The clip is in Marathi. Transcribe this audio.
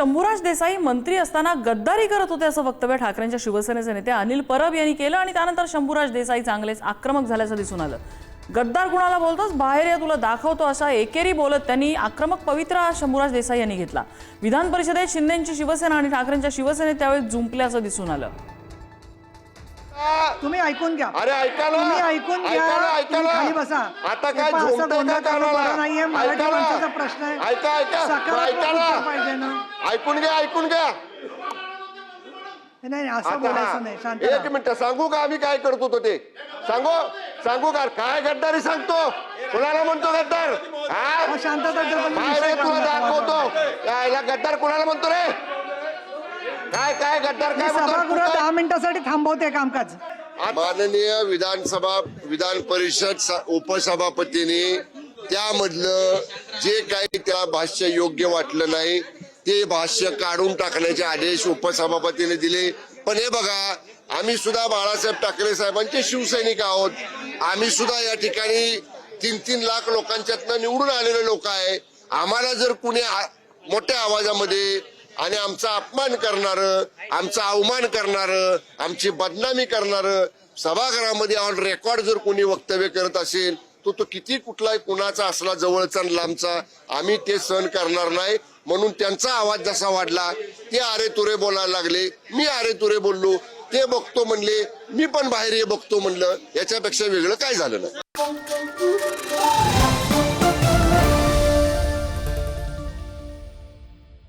शंभूराज देसाई मंत्री असताना गद्दारी करत होते असं वक्तव्य ठाकरेंच्या शिवसेनेचे नेते अनिल परब यांनी केलं आणि त्यानंतर शंभूराज देसाई चांगलेच आक्रमक झाल्याचं दिसून आलं. गद्दार कुणाला बोलतोस? बाहेर या तुला दाखवतो असा एकेरी बोलत त्यांनी आक्रमक पवित्रा शंभूराज देसाई यांनी घेतला. विधान परिषदेत शिंदेची शिवसेना आणि ठाकरेंच्या शिवसेनेत त्यावेळी जुंपल्याचं दिसून आलं. तुम्ही ऐकून घ्या. अरे तुम्ही ऐकून घ्या. खाली बसा. आता काय नाहीये. मराठी. माणसाचा प्रश्न आहे. ऐका ऐका. सकारात्मक पाहिजे. ऐकून घ्या ऐकून घ्या. नाही नाही असं आता बोलायचं नाही शांत एक राहा. मिनिट सांगू का आम्ही काय करत होतो ते? सांगू? सांगू का? काय गद्दारी सांगतो? कुणाला म्हणतो गद्दार हा? शांतता विषय तुला काढू नका. दाखवतो. यायला गद्दार कुणाला म्हणतो रे? काय काय गद्दार मी काय म्हणतो? सभागृह तू दहा? मिनिटासाठी थांबवते कामकाज. माननीय विधानसभा विधान परिषद स- उपसभापतींनी त्यामधलं जे काही त्या भाष्य योग्य वाटलं नाही ते भाष्य काढून टाकण्याचे आदेश उपसभापतीने दिले. पण हे बघा आम्ही सुद्धा बाळासाहेब ठाकरे साहेबांचे शिवसैनिक आहोत. आम्ही सुद्धा या ठिकाणी तीन तीन लाख लोकांच्यातनं निवडून आलेले लोक आहे. आम्हाला जर कुणी आ- मोठ्या आवाजामध्ये आणि आमचा अपमान करणार आमचा अवमान करणार आमची बदनामी करणार सभागृहामध्ये ऑन रेकॉर्ड जर कोणी वक्तव्य करत असेल तो तो किती कुठलाही कुणाचा असला जवळचा लांबचा आम्ही ते सहन करणार नाही. म्हणून त्यांचा आवाज जसा वाढला ते अरे तुरे बोलायला लागले. मी अरे तुरे बोललो ते बघतो म्हणले मी पण बाहेर हे बघतो म्हणलं. याच्यापेक्षा वेगळं काय झालं नाही?